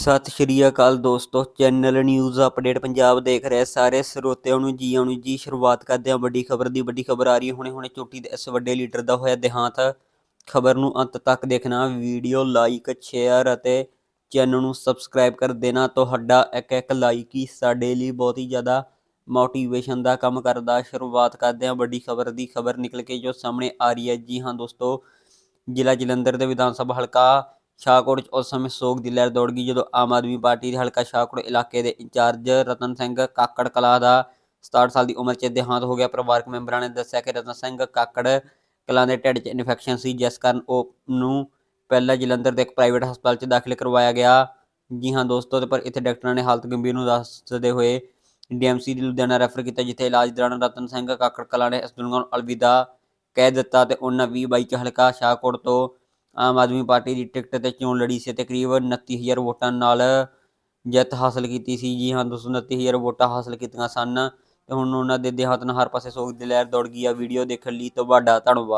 ਸਤਿ ਸ਼੍ਰੀ ਅਕਾਲ ਦੋਸਤੋ, channel news update Punjab ਦੇਖ ਰਹੇ ਸਾਰੇ ਸਰੋਤਿਆਂ ਨੂੰ ਜੀ ਆਉਣੀ ਜੀ ਸ਼ੁਰੂਆਤ ਕਰਦੇ ਹਾਂ। ਵੱਡੀ ਖਬਰ ਦੀ, ਵੱਡੀ ਖਬਰ ਆ ਰਹੀ ਹੈ। ਹੁਣੇ ਹੁਣੇ ਚੋਟੀ ਦੇ ਇਸ ਵੱਡੇ ਲੀਡਰ ਦਾ ਹੋਇਆ ਦੇਹਾਂਤ। ਖਬਰ ਨੂੰ ਅੰਤ ਤੱਕ ਦੇਖਣਾ, ਵੀਡੀਓ ਲਾਈਕ, ਸ਼ੇਅਰ ਅਤੇ ਚੈਨਲ ਨੂੰ ਸਬਸਕ੍ਰਾਈਬ ਕਰ ਦੇਣਾ। ਤੁਹਾਡਾ ਇੱਕ ਇੱਕ ਲਾਈਕ ਹੀ ਸਾਡੇ ਲਈ ਬਹੁਤ ਹੀ ਜ਼ਿਆਦਾ ਮੋਟੀਵੇਸ਼ਨ ਦਾ ਕੰਮ ਕਰਦਾ। ਸ਼ੁਰੂਆਤ ਕਰਦੇ ਹਾਂ ਵੱਡੀ ਖਬਰ ਦੀ। ਖਬਰ ਨਿਕਲ ਕੇ ਜੋ ਸਾਹਮਣੇ ਆ ਰਹੀ ਹੈ। ਜੀ ਹਾਂ ਦੋਸਤੋ, ਜ਼ਿਲ੍ਹਾ ਜਲੰਧਰ ਦੇ ਵਿਧਾਨ ਸਭਾ ਹਲਕਾ ਸ਼ਾਹਕੋਟ 'ਚ ਉਸ ਸਮੇਂ ਸੋਗ ਦੀ ਲਹਿਰ ਦੌੜ ਗਈ ਜਦੋਂ ਆਮ ਆਦਮੀ ਪਾਰਟੀ ਦੇ ਹਲਕਾ ਸ਼ਾਹਕੋਟ ਇਲਾਕੇ ਦੇ ਇੰਚਾਰਜ ਰਤਨ ਸਿੰਘ ਕਾਕੜ ਕਲਾ ਦਾ 67 ਸਾਲ ਦੀ ਉਮਰ 'ਚ ਦੇਹਾਂਤ ਹੋ ਗਿਆ। ਪਰਿਵਾਰਕ ਮੈਂਬਰਾਂ ਨੇ ਦੱਸਿਆ ਕਿ ਰਤਨ ਸਿੰਘ ਕਾਕੜ ਕਲਾਂ ਦੇ ਢਿੱਡ 'ਚ ਇਨਫੈਕਸ਼ਨ ਸੀ, ਜਿਸ ਕਾਰਨ ਉਹ ਨੂੰ ਪਹਿਲਾਂ ਜਲੰਧਰ ਦੇ ਇੱਕ ਪ੍ਰਾਈਵੇਟ ਹਸਪਤਾਲ 'ਚ ਦਾਖਲ ਕਰਵਾਇਆ ਗਿਆ। ਜੀ ਹਾਂ ਦੋਸਤੋ, ਤੇ ਪਰ ਇੱਥੇ ਡਾਕਟਰਾਂ ਨੇ ਹਾਲਤ ਗੰਭੀਰ ਨੂੰ ਦੱਸਦੇ ਹੋਏ ਡੀਐਮਸੀ ਦੀ ਲੁਧਿਆਣਾ ਰੈਫਰ ਕੀਤਾ, ਜਿੱਥੇ ਇਲਾਜ ਦੌਰਾਨ ਰਤਨ ਸਿੰਘ ਕਾਕੜ ਕਲਾਂ ਨੇ ਇਸ ਦੁਨੀਆ ਨੂੰ ਅਲਵਿਦਾ ਕਹਿ ਦਿੱਤਾ ਤੇ ਉਹਨਾਂ 20 22 ਚ ਹਲਕਾ ਸ਼ਾਹਕੋਟ ਤੋਂ ਆਮ ਆਦਮੀ ਪਾਰਟੀ ਦੀ ਟਿਕਟ ਤੇ ਚੋਣ ਲੜੀ ਸੀ ਤੇ ਕਰੀਬ 29000 ਵੋਟਾਂ ਨਾਲ ਜਿੱਤ ਹਾਸਲ ਕੀਤੀ ਸੀ। ਜੀ ਹਾਂ, ਦੋਸਤੋ 29000 ਵੋਟਾਂ ਹਾਸਲ ਕੀਤੀਆਂ ਸਨ ਤੇ ਹੁਣ ਉਹਨਾਂ ਦੇ ਦੇਹਾਂਤ ਨਾਲ ਹਰ ਪਾਸੇ ਸੋਗ ਦੀ ਲਹਿਰ ਦੌੜ ਗਈ ਆ। ਵੀਡੀਓ ਦੇਖਣ ਲਈ ਤੁਹਾਡਾ ਧੰਨਵਾਦ।